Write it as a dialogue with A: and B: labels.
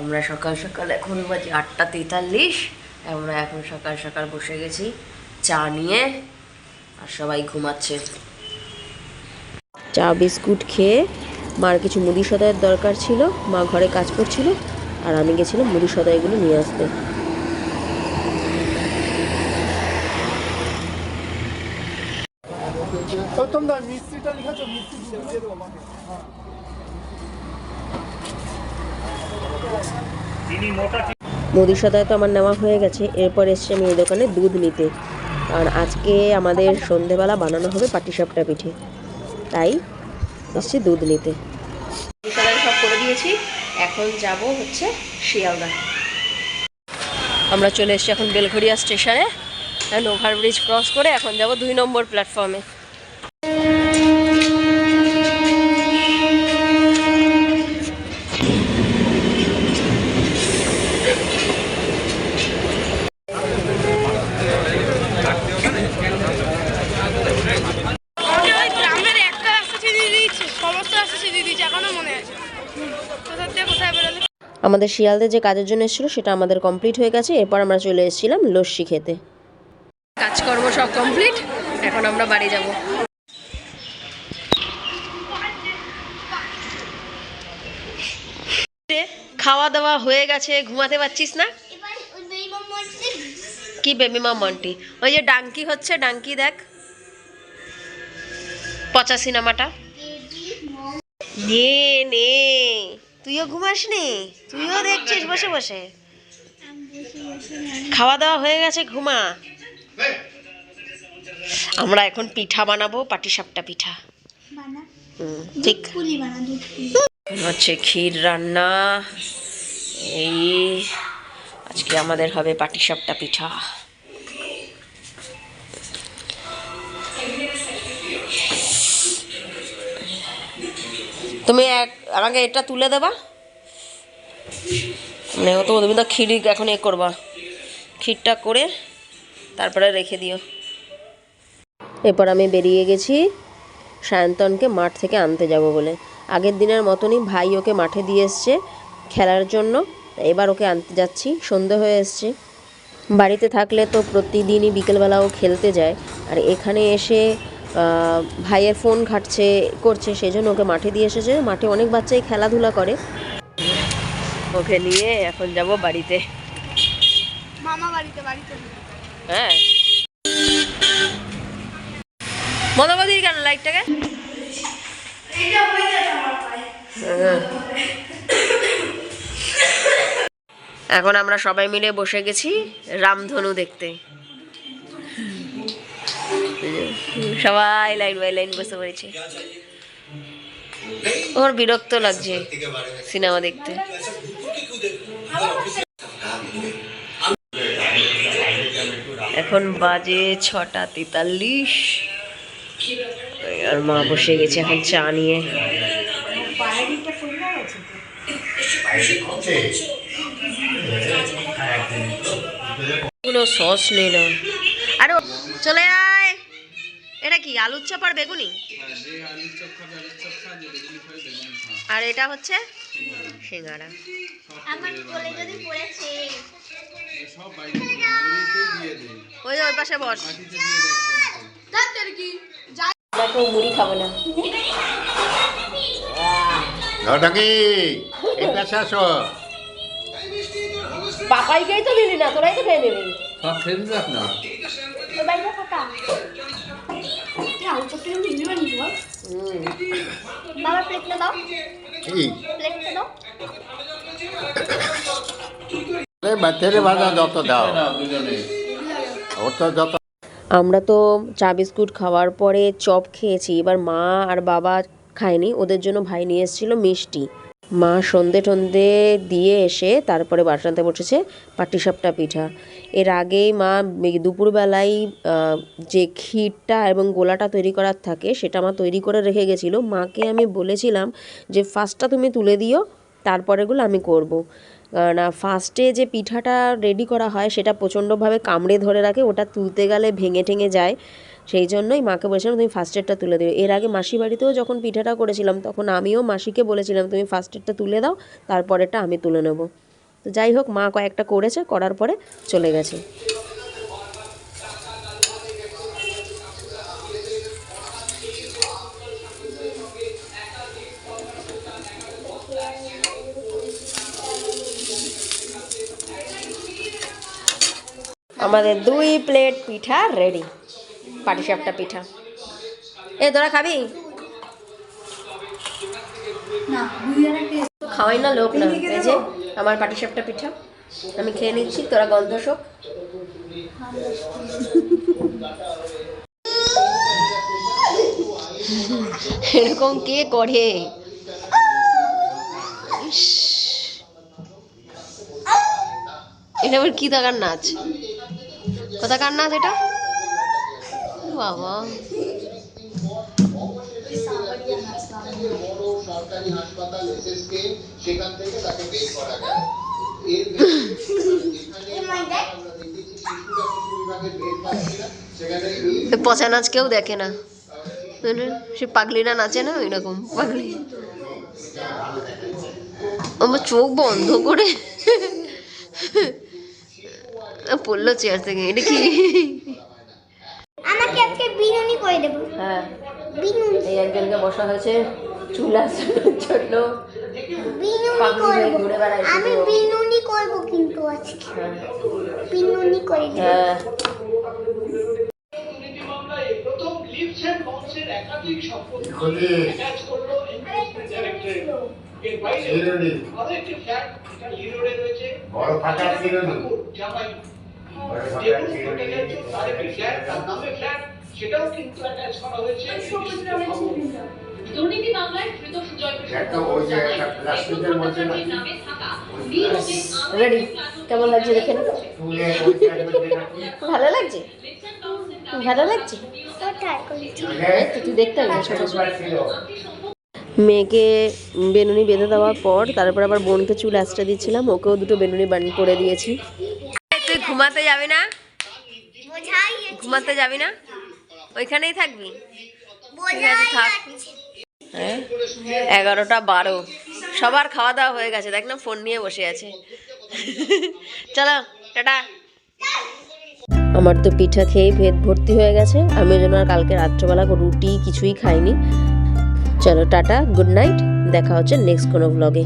A: আমরা সকাল সকাল এখন বাজে আটটা তেতাল্লিশ। আমরা এখন সকাল সকাল বসে গেছি, চা নিয়ে, আর সবাই ঘুমাচ্ছে। চা, বিস্কুট খেয়ে মার কিছু মুদি সদাইয়ের দরকার ছিল, মা ঘরে কাজ করছিল, আর আমি গেছিলাম মুদি সদাইগুলো নিয়ে আসতে। মুদি সদাই তো আমার নেওয়া হয়ে গেছে। এরপর এসছি আমি এই দোকানে দুধ নিতে। কারণ আজকে আমাদের সন্ধেবেলা বানানো হবে পাটিসাপটা পিঠে। তাই এসছি দুধ নিতে। সব করে দিয়েছি। এখন যাব হচ্ছে শিয়ালদা। আমরা চলে এসেছি এখন বেলঘড়িয়া স্টেশনে। ওভারব্রিজ ক্রস করে এখন যাব দুই নম্বর প্ল্যাটফর্মে আমাদের শিয়ালদের যে কাজের জন্য এসেছিল, সেটা আমাদের কমপ্লিট হয়ে গেছে। এরপর আমরা চলে এসেছিলাম লস্যি খেতে। কাজকর্ম সব কমপ্লিট এখন আমরা বাড়ি যাব। খাওয়া দাওয়া হয়ে গেছে, ঘুমাতে পারছিস না? কি বেবিমা মন্টি ওই যে ডাঙ্কি হচ্ছে ডাঙ্কি দেখ। পচা সিনেমাটা নে নে। তুইও ঘুমাস নি তুইও দেখছিস, বসে বসে। খাওয়া দাওয়া হয়ে গেছে, ঘুমা। আমরা এখন পিঠা বানাবো, পাটিসাপটা পিঠা। ঠিক। হচ্ছে ক্ষীর রান্না। এই, আজকে আমাদের হবে পাটিসাপটা পিঠা। তুমি এক আমাকে এটা তুলে দেবা। মানে তো, তুমি তো ক্ষীর এখন এ করবা। ক্ষীরটা করে তারপরে রেখে দিও। এরপর আমি বেরিয়ে গেছি সায়ন্তনকে মাঠ থেকে আনতে যাব বলে। আগের দিনের মতনই ভাই ওকে মাঠে দিয়ে এসছে খেলার জন্য। এবার ওকে আনতে যাচ্ছি, সন্ধে হয়ে এসছে। বাড়িতে থাকলে তো প্রতিদিনই বিকেলবেলা ও খেলতে যায়। আর এখানে এসে ভাইয়ের ফোন ঘাটছে করছে সেই জন্য ওকে মাঠে দিয়ে এসেছে। মাঠে অনেক বাচ্চাই খেলাধুলা করে। ওকে নিয়ে এখন যাব বাড়িতে।
B: মামা বাড়িতে বাড়িতে।
A: হ্যাঁ। কেন লাইটটাকে এখন আমরা সবাই মিলে বসে গেছি রামধনু দেখতে। সবাই লাইন বাই লাইন বসে পড়েছে। ওর বিরক্ত লাগছে সিনেমা দেখতে। এখন বাজে ছটা তেতাল্লিশ। আর মা বসে গেছে এখন চা নিয়ে। সস নেই না আরে চলে আয়। এটা কি আলুর চপ আর বেগুনি? আর এটা হচ্ছে? সিঙ্গারা।
B: আমার কোলে
A: ওই ওই পাশে বস। মুড়ি খাব না। পাপাইকেই তো নিলি না তোরাই তো খেয়ে নিলি।
C: সব
B: ওই বাড়িটা ফাঁকা আলু চপটা আমি নিয়ে নিব বাবা প্লেটটা দাও।
C: কি
B: প্লেটটা দাও।
C: বাচ্চারে ভাজা যত দাও। ওর তো যত
A: আমরা তো চা বিস্কুট খাওয়ার পরে চপ খেয়েছি। এবার মা আর বাবা খায়নি। ওদের জন্য ভাই নিয়ে এসেছিল মিষ্টি। মা সন্ধে টন্ধে দিয়ে এসে তারপরে বাসনাতে বসেছে পাটিসাপটা পিঠা এর আগেই মা দুপুরবেলায় যে ক্ষীরটা এবং গোলাটা তৈরি করার থাকে সেটা মা তৈরি করে রেখে গেছিল মাকে আমি বলেছিলাম যে, ফার্স্টটা তুমি তুলে দিও, তারপরেগুলো আমি করব। কারণ ফার্স্টে যে পিঠাটা রেডি করা হয়, সেটা প্রচণ্ডভাবে কামড়ে ধরে রাখে, ওটা তুলতে গেলে ভেঙে ঠেঙে যায়। সেই জন্যই মাকে বলেছিলাম, তুমি ফার্স্ট এডটা তুলে দেবে এর আগে মাসি বাড়িতেও যখন পিঠাটা করেছিলাম, তখন আমিও মাসিকে বলেছিলাম, তুমি ফার্স্ট এডটা তুলে দাও, তারপরেরটা আমি তুলে নেব। তো যাই হোক, মা কয়েকটা করেছে, করার পরে চলে গেছে। আমাদের দুই প্লেট পিঠা রেডি পাটিসাপটা পিঠা। এ তোরা খাবি? খাওয়াই না লোক না। এই যে আমার পাটিসাপটা পিঠা। আমি খেয়ে নিচ্ছি তোরা গন্ধ শোক। এরকম কে করে। এটা আবার কি থাকার নাচ? কোথাকার বাবা
C: না এই
A: এ পচা নাচ কেউ দেখে না। সে পাগলিরা নাচে না ওই রকম পাগলি। আমার চোখ বন্ধ করে। পড়ল চেয়ার থেকে এটা কি?
D: আমাকে আজকে বিনুনি করে দেবো।
A: হ্যাঁ।
D: বিনুনি।
A: এই একজনকে বসা হয়েছে চুল আসানোর জন্য
D: বিনুনি
A: হয়ে বেড়ায়
D: আমি বিনুনি করব কিন্তু আজকে। বিনুনি করে দেবো।
A: হ্যাঁ।
E: প্রথম লিপসেন বংশের একাধিক সম্পত্তি এর বাইরে ফ্ল্যাট রয়েছে।
C: বড় ফাঁকা
E: জামাই। সেটাও কিন্তু অ্যাটাচ করা হয়েছে।
F: দুর্নীতি মামলায় ধৃত সুজয়
A: রেডি কেমন লাগছে দেখে? ভালো লাগছে? ভালো লাগছে? তুই দেখতে হবে ছোট ছোট
C: ছিল।
A: মেয়েকে বেনুনি বেঁধে দেওয়ার পর তারপর আবার বোনকে চুল আঁচড়ে দিচ্ছিলাম ওকেও দুটো বেনুনি বান করে দিয়েছি। তুই ঘুমাতে যাবি না? ঘুমাতে যাবি না? ওইখানেই থাকবি?
D: বোঝাই
A: থাক। হ্যাঁ? এগারোটা বারো। সবার খাওয়া দাওয়া হয়ে গেছে দেখ না ফোন নিয়ে বসে আছে। চলো টাটা। আমার তো পিঠা খেয়ে ভেদ ভর্তি হয়ে গেছে আমি ওই জন্য আর কালকে রাত্রেবেলা রুটি কিছুই খাইনি। চলো টাটা গুড নাইট দেখা হচ্ছে নেক্সট কোনো ব্লগে